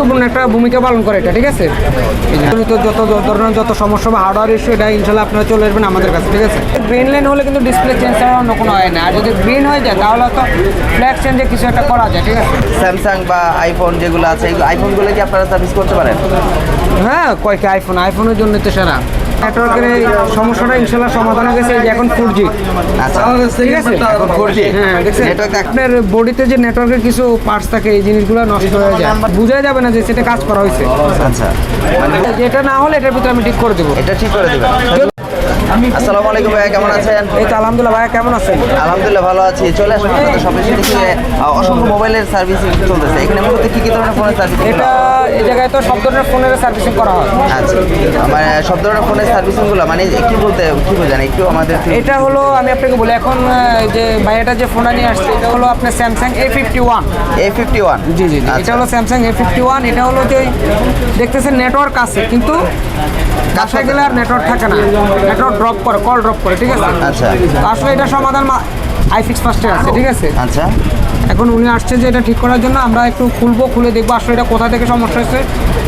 গুরুত্বপূর্ণ একটা ভূমিকা পালন করে এটা ঠিক আছে? যত যত ধরনের যত সমস্যা বা হার্ডওয়ার ইস্যু এটা ইনশাল্লাহ আপনারা চলে আসবেন আমাদের কাছে ঠিক আছে? গ্রিন লাইন হলে কিন্তু ডিসপ্লে চেঞ্জ ছাড়া অন্য কোনো হয় না। আর যদি গ্রিন হয়ে যায় তাহলে তো ফ্ল্যাগ চেঞ্জে কিছু একটা করা যায় ঠিক আছে? স্যামসাং বা আইফোন যেগুলো আছে এই আইফোনগুলো কি আপনারা সার্ভিস করতে পারেন? হ্যাঁ কয়েকটা আইফোন আইফোনের জন্য তো সেরা। নেটওয়ার্কের সমস্যাটা ইনশাল্লাহ সমাধান হয়ে গেছে। এখন ফোর জি আচ্ছা। ঠিক আছে? এখন 4G হ্যাঁ দেখছেন? আপনার বডিতে যে নেটওয়ার্কের কিছু পার্টস থাকে এই জিনিসগুলো নষ্ট হয়ে যায়। বোঝা যাবে না যে সেটা কাজ করা হয়েছে। আচ্ছা। এটা না হলে এটার ভিতরে আমি ঠিক করে দেবো। এটা ঠিক করে দিবেন। আসসালামু আলাইকুম ভাইয়া কেমন আছেন? এই তো আলহামদুলিল্লাহ ভাইয়া কেমন আছেন? আলহামদুলিল্লাহ ভালো আছি। চলে আসুন আপনাদের সব কিছু দেখি অসংখ্য মোবাইলের সার্ভিসিং চলতেছে। এখানে মূলত কি কি ধরনের ফোনের সার্ভিস এটা এই জায়গায় তো সব ধরনের ফোনের সার্ভিসিং করা হয়। আচ্ছা। মানে সব ধরনের ফোনের সার্ভিসিংগুলো মানে কি বলতে কি বোঝান একটু আমাদের এটা হলো আমি আপনাকে বলি এখন যে ভাইয়াটা যে ফোনটা নিয়ে আসছে এটা হলো আপনার Samsung A fifty one A fifty one জি জি জি। এটা হলো স্যামসাং এ ফিফটি ওয়ান এটা হলো যে দেখতেছেন নেটওয়ার্ক আছে কিন্তু কাছে গেলে আর নেটওয়ার্ক থাকে না। নেটওয়ার্ক ড্রপ করে কল ড্রপ করে ঠিক আছে? আচ্ছা। আসলে এটা সমাধান আই ফিক্স ফার্স্টে আছে ঠিক আছে? আচ্ছা। এখন উনি আসছে যে এটা ঠিক করার জন্য আমরা একটু খুলবো খুলে দেখব আসলে এটা কোথা থেকে সমস্যা হচ্ছে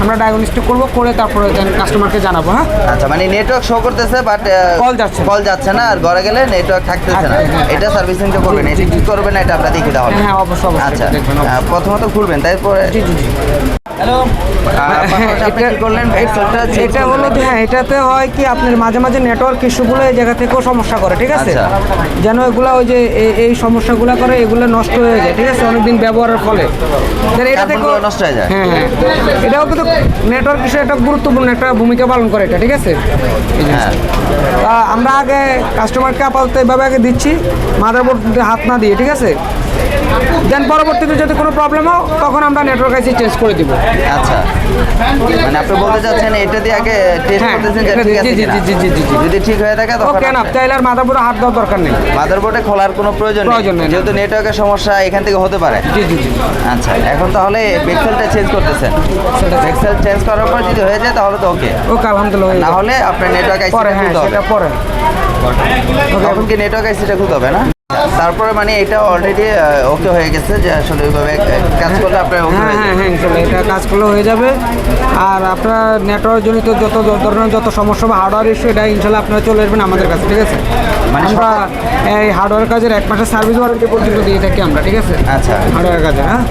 আমরা ডায়াগনস্টিক করব করে তারপরে দেন কাস্টমারকে জানাব হ্যাঁ? আচ্ছা মানে নেটওয়ার্ক শো করতেছে বাট কল যাচ্ছে কল যাচ্ছে না আর ঘরে গেলে নেটওয়ার্ক থাকতেছে না। হ্যাঁ, হ্যাঁ। এটা সার্ভিসিংটা করবেন এটা কি করবেন এটা আমরা দেখি তাহলে। হ্যাঁ অবশ্যই অবশ্যই আচ্ছা প্রথমত খুলবেন তারপরে জি জি। আপনি কি করলেন? এটা হলো হ্যাঁ এটাতে হয় কি আপনার মাঝে মাঝে নেটওয়ার্ক ইস্যুগুলো এই জায়গা থেকেও সমস্যা করে ঠিক আছে? আচ্ছা। যেন এগুলো ওই যে এই সমস্যাগুলো করে এগুলো নষ্ট হয়ে যায় ঠিক আছে? অনেকদিন ব্যবহারের ফলে। এটা থেকেও নষ্ট হয়ে যায়। হ্যাঁ হ্যাঁ। এটাও কিন্তু নেটওয়ার্ক ইস্যু একটা গুরুত্বপূর্ণ একটা ভূমিকা পালন করে এটা ঠিক আছে? হ্যাঁ। আমরা আগে কাস্টমারকে আপাতত এভাবে আগে দিচ্ছি মাদারবোর্ড হাত না দিয়ে ঠিক আছে? দেন পরবর্তীতে যদি কোনো প্রবলেম হয় তখন আমরা নেটওয়ার্ক আইসি চেঞ্জ করে দিব। আচ্ছা। মানে আপনি বলতে চাচ্ছেন এটা দিয়ে আগে টেস্ট হ্যাঁ, করতেছেন যে ঠিক আছে জি, জি, জি, জি, জি, জি। যদি ঠিক হয়ে থাকে তখন ওকে না আর মাদারবোর্ডে হাত দেওয়ার দরকার নেই। মাদারবোর্ডে খোলার কোনো প্রয়োজন প্রয়োজন নেই, যেহেতু নেটওয়ার্কের সমস্যা এখান থেকে হতে পারে। জি জি জি। আচ্ছা এখন তাহলে বেক্সেলটা চেঞ্জ করতেছেন। বেক্সেল চেঞ্জ করার পর যদি হয়ে যায় তাহলে তো ওকে ওকে আলহামদুলিল্লাহ না হলে আপনার নেটওয়ার্ক আইসি পরে হ্যাঁ সেটা পরে। তখন কি নেটওয়ার্ক আইসিটা খুলতে হবে না? তারপরে মানে এটা অলরেডি ওকে হয়ে গেছে যে আসলে ওইভাবে কাজ করলে আপনার ওকে হ্যাঁ হ্যাঁ হ্যাঁ ইনশাল্লাহ এটা কাজ করলে হয়ে যাবে। আর আপনার নেটওয়ার্ক জনিত যত ধরনের যত সমস্যা বা হার্ডওয়্যার ইস্যু এটা ইনশাল্লাহ আপনারা চলে আসবেন আমাদের কাছে ঠিক আছে? মানে আমরা এই হার্ডওয়্যার কাজের এক মাসের সার্ভিস ওয়ারেন্টি পর্যন্ত দিয়ে থাকি আমরা ঠিক আছে? আচ্ছা। হার্ডওয়্যার কাজে হ্যাঁ?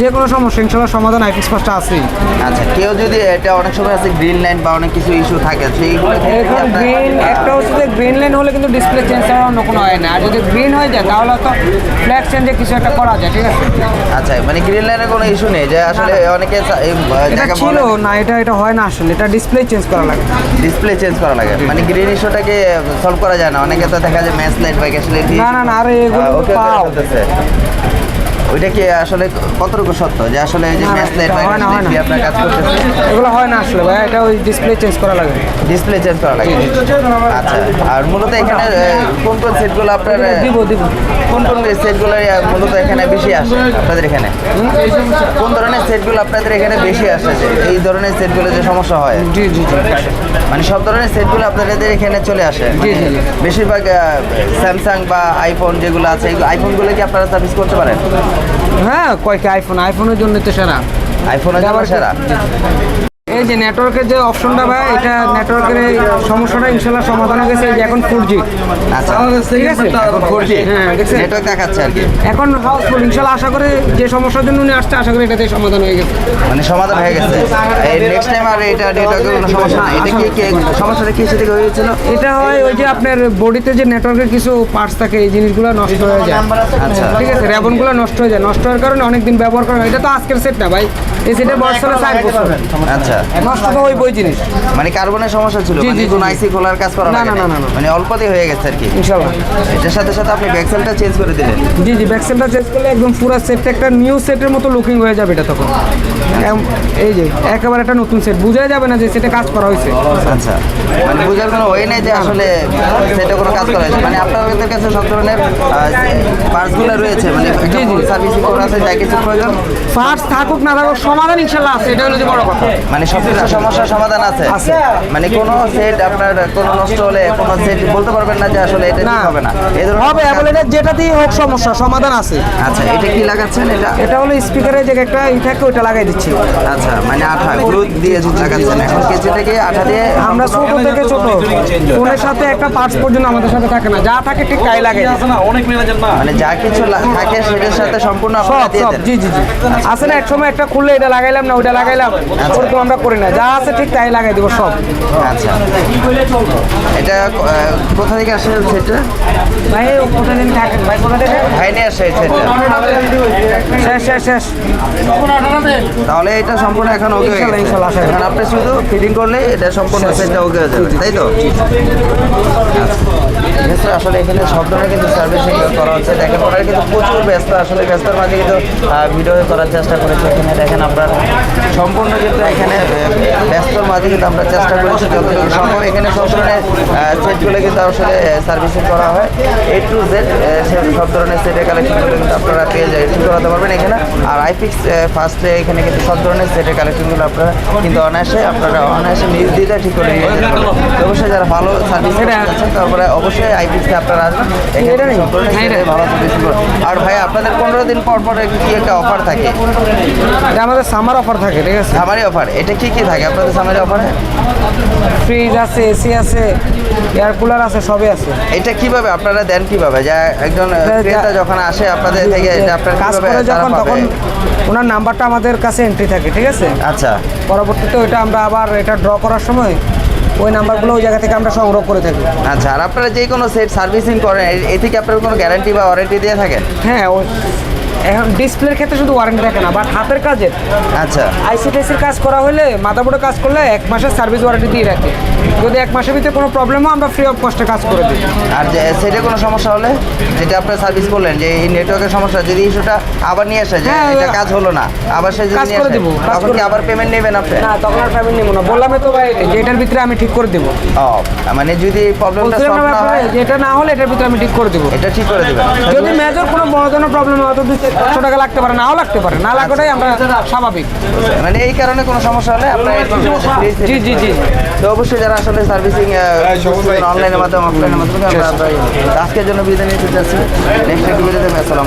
যে কোনো সমস্যা ইনশাল্লাহ সমাধান আইফিক্স ফার্স্টে আছেই। আচ্ছা কেউ যদি এটা অনেক সময় আছে গ্রিন লাইন বা অনেক কিছু ইস্যু থাকে সেইগুলো এখন গ্রিন একটা হচ্ছে যে গ্রিন লাইন হলে কিন্তু ডিসপ্লে চেঞ্জ ছাড়া অন্য কোনো হয় না। আর যদি গ্রিন হয়ে যায় তাহলে তো ফ্ল্যাগ চেঞ্জে কিছু একটা করা যায় ঠিক আছে? আচ্ছা মানে গ্রিন লাইনের কোনো ইস্যু নেই যে আসলে অনেকে এটা ছিল না এটা এটা হয় না আসলে এটা ডিসপ্লে চেঞ্জ করা লাগে। ডিসপ্লে চেঞ্জ করা লাগে। মানে গ্রিন ইস্যুটাকে সলভ করা যায় না। অনেকে তো দেখা যায় ম্যাচ লাইট বা গ্যাস লাইট না না না আরে এগুলো পাও। ওইটা কি আসলে কতটুকু সত্য যে আসলে এই যে না, না, ম্যাচ লাইট বা এটা না, হয় না। আপনার কাজ করতেছে? এগুলো হয় না আসলে ভাই এটা ওই ডিসপ্লে চেঞ্জ করা লাগে। ডিসপ্লে চেঞ্জ করা লাগে। আচ্ছা আর মূলত এখানে কোন কোন সেটগুলো আপনার দিব দিব। কোন কোন সেটগুলো মূলত এখানে বেশি আসে আপনাদের এখানে? কোন ধরনের সেটগুলো আপনাদের এখানে বেশি আসে এই ধরনের সেটগুলো যে সমস্যা হয়? জি জি জি। মানে সব ধরনের সেটগুলো আপনাদের এখানে চলে আসে। জি, জি, জি। বেশিরভাগ স্যামসাং বা আইফোন যেগুলো আছে এই আইফোনগুলো কি আপনারা সার্ভিস করতে পারেন? হ্যাঁ কয়েকটা আইফোন আইফোনের জন্য তো সেরা। আইফোনের জন্য সেরা। এই যে নেটওয়ার্কের যে অপশনটা ভাই এটা নেটওয়ার্কের সমস্যাটা ইনশাল্লাহ সমাধান হয়ে গেছে। এই যে এখন ফোর জি আচ্ছা। ঠিক আছে এখন ফোর জি হ্যাঁ দেখছেন নেটওয়ার্ক দেখাচ্ছে আর কি। এখন হাউসফুল ইনশাল্লাহ আশা করি যে সমস্যার জন্য উনি আসছে আশা করি এটাতে সমাধান হয়ে গেছে। মানে সমাধান হয়ে গেছে। এই নেক্সট টাইম আর এটা নেটওয়ার্কের কোনো সমস্যা নাই। এটা কি কি সমস্যাটা কি সেদিকে হয়েছিল? এটা হয় ওই যে আপনার বডিতে যে নেটওয়ার্কের কিছু পার্টস থাকে এই জিনিসগুলো নষ্ট হয়ে যায়। আচ্ছা। ঠিক আছে র্যাবনগুলো নষ্ট হয়ে যায়। নষ্ট হওয়ার কারণে অনেক দিন ব্যবহার করা হয়। এটা তো আজকের সেট না ভাই। এই সেটের বয়স হলো চার বছর। আচ্ছা। নষ্ট ওই বই জিনিস। মানে কার্বনের সমস্যা ছিল মানে কোন। আইসি খোলার কাজ করা না, না, না, না। মানে অল্পতেই হয়ে গেছে আর কি। ইনশাল্লাহ এটার সাথে সাথে আপনি ব্যাকসেলটা চেঞ্জ করে দিলেন। জি জি ব্যাকসেলটা চেঞ্জ করলে একদম পুরো সেটটা একটা নিউ সেটের মতো লুকিং হয়ে যাবে এটা তখন। এই যে একেবারে একটা নতুন সেট বোঝাই যাবে না যে সেটা কাজ করা হয়েছে। আচ্ছা। মানে বোঝার কোনো ওয়ে নেই যে আসলে সেটা কোনো কাজ করা হয়েছে। মানে আপনাদের কাছে সব ধরনের পার্টসগুলো রয়েছে মানে জি, জি। সার্ভিসিং করা আছে যা কিছু প্রয়োজন। ফার্স্ট থাকুক না থাকুক সমাধান ইনশাল্লাহ আছে। এটা হলো যে বড় কথা। মানে সমস্যার সমাধান আছে। মানে কোনো সেট আপনার কোনো নষ্ট হলে কোনো সেট বলতে পারবেন না যে আসলে এটা ঠিক হবে না। এই ধরনের হবে এটা হোক সমস্যা সমাধান আছে। আচ্ছা এটা কি লাগাচ্ছেন এটা? এটা হলো স্পিকারের যে একটা ই থাকে ওইটা লাগাই দিচ্ছি। আচ্ছা মানে আঠা গ্লু দিয়ে লাগাচ্ছেন এখন কেচি থেকে আঠা দিয়ে আমরা ছোট থেকে ছোট। ফোনের সাথে একটা পার্টস পর্যন্ত আমাদের সাথে থাকে না। যা থাকে ঠিক তাই দিই। মানে যা কিছু থাকে সেটার সাথে সম্পূর্ণ আপনারা দিয়ে দেন। জি জি জি। আছে না এক সময় একটা খুললে এটা লাগাইলাম না ওইটা লাগাইলাম। ওরকম আমরা করি না। যা আছে ঠিক তাই লাগাই দিব সব। আচ্ছা। এটা কোথা থেকে আসে সেটটা ভাই কোথা দিন থাকেন ভাই কোথা থেকে? ভাই নিয়ে আসে সেটটা শেষ শেষ শেষ। তাহলে এটা সম্পূর্ণ এখন ওকে হয়ে গেছে। ইনশাল্লাহ, এখন আপনি শুধু ফিটিং করলে এটা সম্পূর্ণ সেটটা ওকে হয়ে যাবে তাই তো? আচ্ছা। আসলে এখানে সব ধরনের কিন্তু সার্ভিসিং করা হচ্ছে। দেখেন ওরা কিন্তু প্রচুর ব্যস্ত। আসলে ব্যস্তর মাঝে কিন্তু ভিডিও করার চেষ্টা করেছে। এখানে দেখেন আপনার। সম্পূর্ণ কিন্তু এখানে ব্যস্তর মাঝে কিন্তু আমরা চেষ্টা করেছি যতটুকু সম্ভব এখানে সব ধরনের সেটগুলো কিন্তু আসলে সার্ভিসিং করা হয়। এ টু জেড সব ধরনের সেটের কালেকশনগুলো কিন্তু আপনারা পেয়ে যায় ঠিক করাতে পারবেন এখানে। আর আইফিক্স ফার্স্টে এখানে কিন্তু সব ধরনের সেটের কালেকশনগুলো আপনারা কিন্তু অনায়াসে আপনারা অনায়াসে নিজ দিতে ঠিক করে নিয়ে যেতে পারবেন। অবশ্যই যারা ভালো সার্ভিস আছেন তারপরে অবশ্যই আইফিক্সে আপনারা আসবেন। এখানে নেই? সব ধরনের। ভালো সার্ভিস আর ভাই আপনাদের পনেরো দিন পর পর কি একটা অফার থাকে? আমাদের সামার অফার থাকে ঠিক আছে? সামারি অফার এটা কি কি থাকে আপনাদের সামনে অফারে ফ্রিজ আছে এসি আছে এয়ার কুলার আছে সবই আছে। এটা কীভাবে আপনারা দেন কীভাবে? যা একজন ক্রেতা যখন আসে আপনাদের থেকে এটা আপনারা কাজ করে যখন তখন ওনার নাম্বারটা আমাদের কাছে এন্ট্রি থাকে ঠিক আছে? আচ্ছা। পরবর্তীতে ওইটা আমরা আবার এটা ড্র করার সময় ওই নাম্বারগুলো ওই জায়গা থেকে আমরা সংগ্রহ করে থাকি। আচ্ছা আর আপনারা যে কোনো সেট সার্ভিসিং করেন এ- থেকে আপনারা কোনো গ্যারান্টি বা ওয়ারেন্টি দিয়ে থাকেন? হ্যাঁ এখন ডিসপ্লের ক্ষেত্রে শুধু ওয়ারেন্টি থাকে না বাট হাতের কাজের। আচ্ছা। আইসিটিসির কাজ করা হলে মাদাবোর্ডে কাজ করলে এক মাসের সার্ভিস ওয়ারেন্টি দিয়ে রাখে। যদি এক মাসের ভিতরে কোনো প্রবলেম হয় আমরা ফ্রি অফ কস্টে কাজ করে দিই। আর যে সেটে কোনো সমস্যা হলে যেটা আপনারা সার্ভিস করলেন যে এই নেটওয়ার্কের সমস্যা যদি ইস্যুটা আবার নিয়ে আসে যে হ্যাঁ, এটা কাজ হলো না আবার সে যদি কাজ করে দিব, তখন কি আবার পেমেন্ট নেবেন আপনি? না তখন আর ফ্যামিলি নেব না। বললামই তো ভাই যে এটার ভিতরে আমি ঠিক করে দেবো। ও মানে যদি প্রবলেমটা সলভ না হয় যে এটা না হলে এটার ভিতরে আমি ঠিক করে দেবো। এটা ঠিক করে দেবেন। যদি মেজর কোনো বড় ধরনের প্রবলেম হয় তো চারশো টাকা লাগতে পারে নাও লাগতে পারে। না লাগাটাই আমরা স্বাভাবিক। মানে এই কারণে কোনো সমস্যা হলে আপনার জি, জি, জি। তো অবশ্যই যারা আসলে সার্ভিসিং অনলাইনের মাধ্যমে অফলাইনের মাধ্যমে আমরা আমরা আজকের জন্য বিদায় নিতে চাচ্ছি নেক্সট ভিডিওতে আসসালাম.